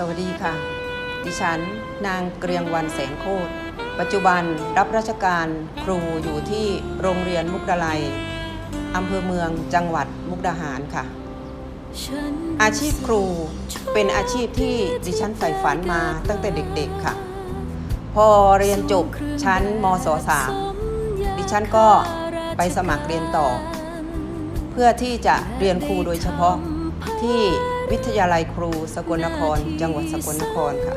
สวัสดีค่ะ ดิฉัน นางเกรียงวันแสงโคตร ปัจจุบันรับราชการครูอยู่ที่โรงเรียนมุกดาลัยอำเภอเมืองจังหวัดมุกดาหารค่ะ อาชีพครูเป็นอาชีพที่ดิฉันใฝ่ฝันมาตั้งแต่เด็กๆค่ะ พอเรียนจบชั้นมศ3ดิฉันก็ไปสมัครเรียนต่อ เพื่อที่จะเรียนครูโดยเฉพาะที่ วิทยาลัยครูสกลนคร จังหวัดสกลนครค่ะ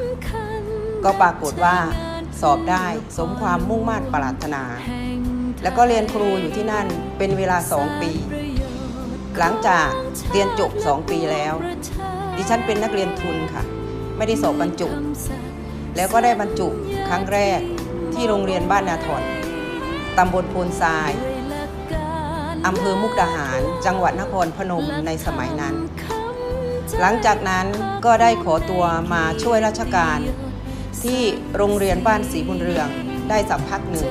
ก็ปรากฏว่าสอบได้สมความมุ่งมั่นปรารถนา แล้วก็เรียนครูอยู่ที่นั่นเป็นเวลา2ปี หลังจากเรียนจบ2ปีแล้ว ดิฉันเป็นนักเรียนทุนค่ะ ไม่ได้สอบบรรจุ แล้วก็ได้บรรจุครั้งแรกที่โรงเรียนบ้านนาถอนตำบลโพนทรายอำเภอมุกดาหาร จังหวัดนครพนมในสมัยนั้น หลังจากนั้นก็ได้ขอตัวมาช่วยราชการ ที่โรงเรียนบ้านศรีบุญเรืองได้สักพักหนึ่ง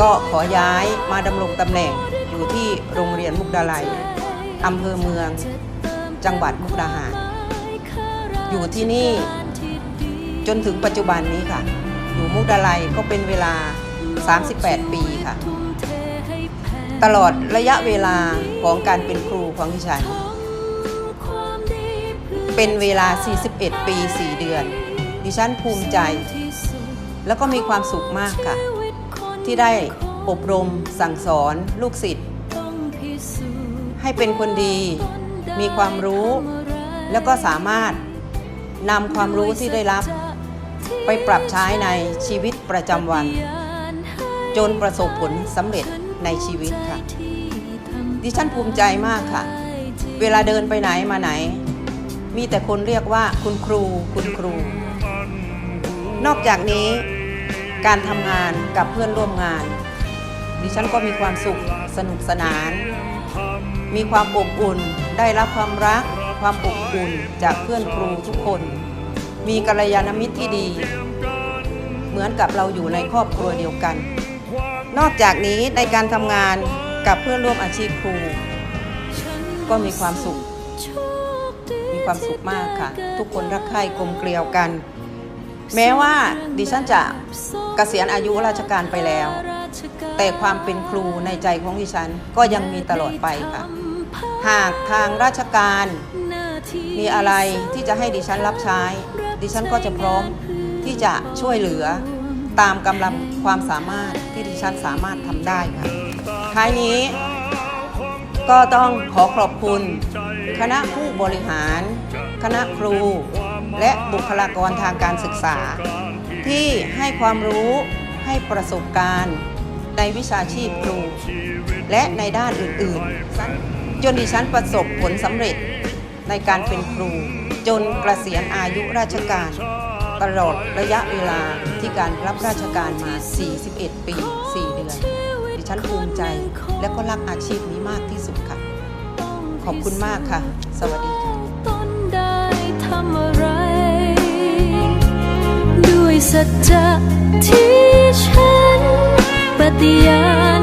ก็ขอย้ายมาดำรงตำแหน่งอยู่ที่โรงเรียนมุกดาลัยอำเภอเมือง จังหวัดมุกดาหาร อยู่ที่นี่จนถึงปัจจุบันนี้ค่ะ อยู่มุกดาลัยก็เป็นเวลา 38 ปีค่ะ ตลอดระยะเวลาของการเป็นครูของดิฉัน เป็นเวลา 41 ปี 4 เดือน ดิฉันภูมิใจ แล้วก็มีความสุขมากค่ะ ที่ได้อบรมสั่งสอนลูกศิษย์ให้เป็นคนดี มีความรู้ แล้วก็สามารถนำความรู้ที่ได้รับ ไปปรับใช้ในชีวิตประจำวัน จนประสบผลสำเร็จในชีวิตค่ะ ดิฉันภูมิใจมากค่ะ เวลาเดินไปไหนมาไหน มีแต่คนเรียกว่าคุณครูคุณครู นอกจากนี้การทำงานกับเพื่อนร่วมงาน ดิฉันก็มีความสุขสนุกสนาน มีความอบอุ่นได้รับความรัก ความอบอุ่นจากเพื่อนครูทุกคน มีกัลยาณมิตรที่ดี เหมือนกับเราอยู่ในครอบครัวเดียวกัน นอกจากนี้ในการทำงานกับเพื่อนร่วมอาชีพครู ก็มีความสุขมี ความสุขมากค่ะ ทุกคนรักใคร่กลมเกลียวกัน แม้ว่าดิฉันจะเกษียณอายุราชการไปแล้ว แต่ความเป็นครูในใจของดิฉันก็ยังมีตลอดไปค่ะ หากทางราชการมีอะไรที่จะให้ดิฉันรับใช้ ดิฉันก็จะพร้อมที่จะช่วยเหลือตามกำลังความสามารถที่ดิฉันสามารถทำได้ค่ะท้ายนี้ก็ต้องขอขอบคุณ คณะผู้บริหาร คณะครู และบุคลากรทางการศึกษา ที่ให้ความรู้ให้ประสบการณ์ในวิชาชีพครู และในด้านอื่นๆ จนดิฉันประสบผลสำเร็จในการเป็นครู จนเกษียณอายุราชการ ตลอดระยะเวลาที่การรับราชการมา 41 ปี 4 เดือน ดิฉันภูมิใจและก็รักอาชีพนี้มากที่สุดค่ะ ขอบคุณมากค่ะ สวัสดีค่ะต้นได้ทำอะไรด้วยสัจจะที่ฉันปฏิญาณ